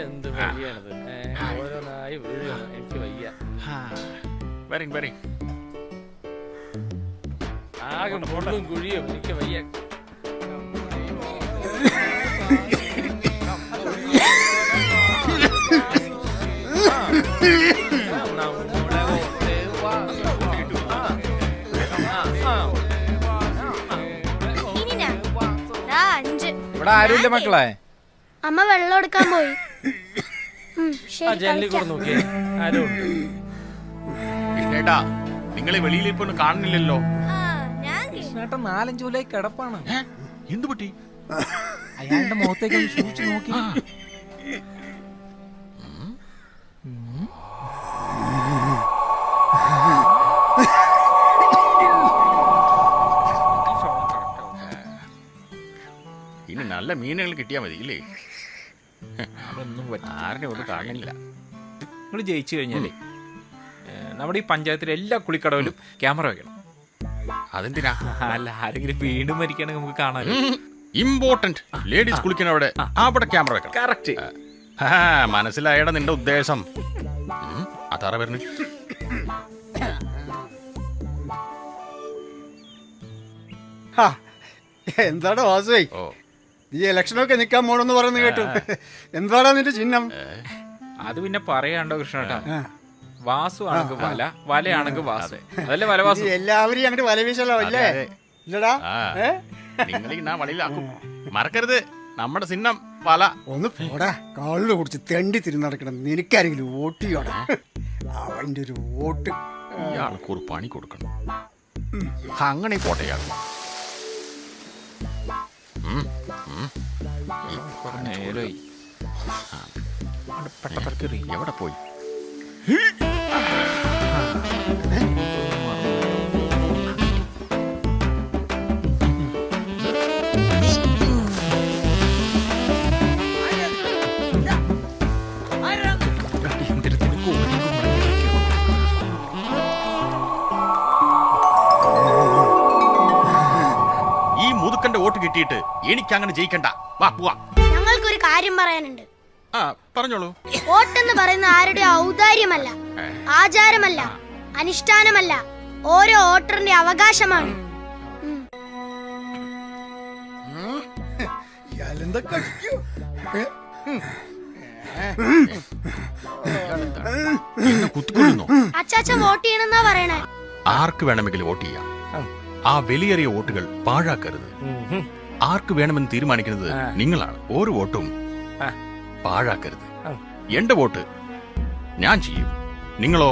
എന്ത് വഴിയാണത്? ഓരോന്നായി വീഴുകയാണ് എനിക്ക് വയ്യ. വരി വരി. ആകെ മുള്ളും കുഴിയും. എനിക്ക് വയ്യ. ഇവിടെ ആരുമില്ല മക്കളെ? അമ്മ വെള്ളം എടുക്കാൻ പോയി. ആ ശരി ജനലിൽ കൂടെ കളിക്കാം. നോക്കിയേ. ആരും ഉണ്ട്. കൃഷ്ണേട്ടാ നിങ്ങളെ വെളിയിൽ ഇപ്പൊ ഒന്നും കാണുന്നില്ലല്ലോ. ആ, ഞാൻ കേ- ചേട്ടൻ നാലഞ്ച് കൊല്ലായി കിടപ്പാണ്? എന്ത് പറ്റി? അയാളുടെ മുഖത്തേക്ക് സൂക്ഷിച്ച് നോക്കി. ഇനി നല്ല മീനുകൾ കിട്ടിയാ മതി ഇല്ലേ അതൊന്നും ആരുടെ ഒന്നും കാണില്ല. നിങ്ങൾ ജയിച്ചു കഴിഞ്ഞാലേ നമ്മുടെ ഈ പഞ്ചായത്തിലെ എല്ലാ കുളിക്കടവിലും ക്യാമറ വെക്കണം. അതെന്തിനാ? അല്ല ആരെങ്കിലും വീണ്ടും മരിക്കണെങ്കിൽ നമുക്ക് കാണാൻ ഇമ്പോർട്ടന്റ് ലേഡീസ് കുളിക്കണ അവിടെ അവിടെ ക്യാമറ വെക്കണം. കറക്റ്റ് മനസ്സിലായടാ നിന്റെ ഉദ്ദേശം. അതാറ പറഞ്ഞു എന്താണ് എന്താടാ വാസുവേ? ഓ. നീ ഇലക്ഷനൊക്കെ നിൽക്കാൻ പോണെന്ന് പറയുന്നു കേട്ടു. എന്താടാ നിന്റെ ചിഹ്നം? അത് പിന്നെ പറയാണ്ടോ കൃഷ്ണേട്ടാ. വാസു ആണെങ്കിൽ വല വലയാണെങ്കിൽ വാസു. അതല്ലേ വലവാസു എല്ലാവരും എല്ലാവരെയും അങ്ങോട്ട് വലവീശല്ലോ അല്ലേ? ഇല്ലടാ? നിങ്ങൾ വളിയിലാക്കും മറക്കരുത്. നമ്മുടെ ചിഹ്നം പല ഒന്ന് പോടാ. കാളിൽ കുടിച്ച് തെണ്ടി തിരിഞ്ഞടക്കണം നിനക്കാരെങ്കിലും വോട്ട് ചെയ്യോടാ. അവന്റെ ഒരു വോട്ട്. ഇയാൾക്ക് ഒരു പണി കൊടുക്കണം. അങ്ങനെ പോട്ടെ ഇയാൾ. ഈ നേരായി പെട്ടപ്പറക്കെറി എവിടെ പോയി? കിട്ടിയിട്ട് എനിക്ക് അങ്ങനെ ജയിക്കണ്ട. വാ പോവാ. ഞങ്ങൾക്കൊരു കാര്യം പറയാനുണ്ട്. ആ പറഞ്ഞോളൂ. വോട്ടെന്ന് പറയുന്ന ആരുടെ ഔദാര്യമല്ല ആചാരമല്ല അനുഷ്ഠാനമല്ല ഓരോ വോട്ടറിന്റെ അവകാശമാണ്. വോട്ട് ചെയ്യണമെന്നാ പറയണേ? ആർക്ക് വേണമെങ്കിലും വോട്ട് ചെയ്യാം. ആ വലിയേറിയ വോട്ടുകൾ പാഴാക്കരുത്. ആർക്ക് വേണമെന്ന് തീരുമാനിക്കുന്നത് നിങ്ങളാണ് ഓരോ വോട്ടും. പാഴാക്കരുത്. എന്റെ വോട്ട് ഞാൻ ചെയ്യും നിങ്ങളോ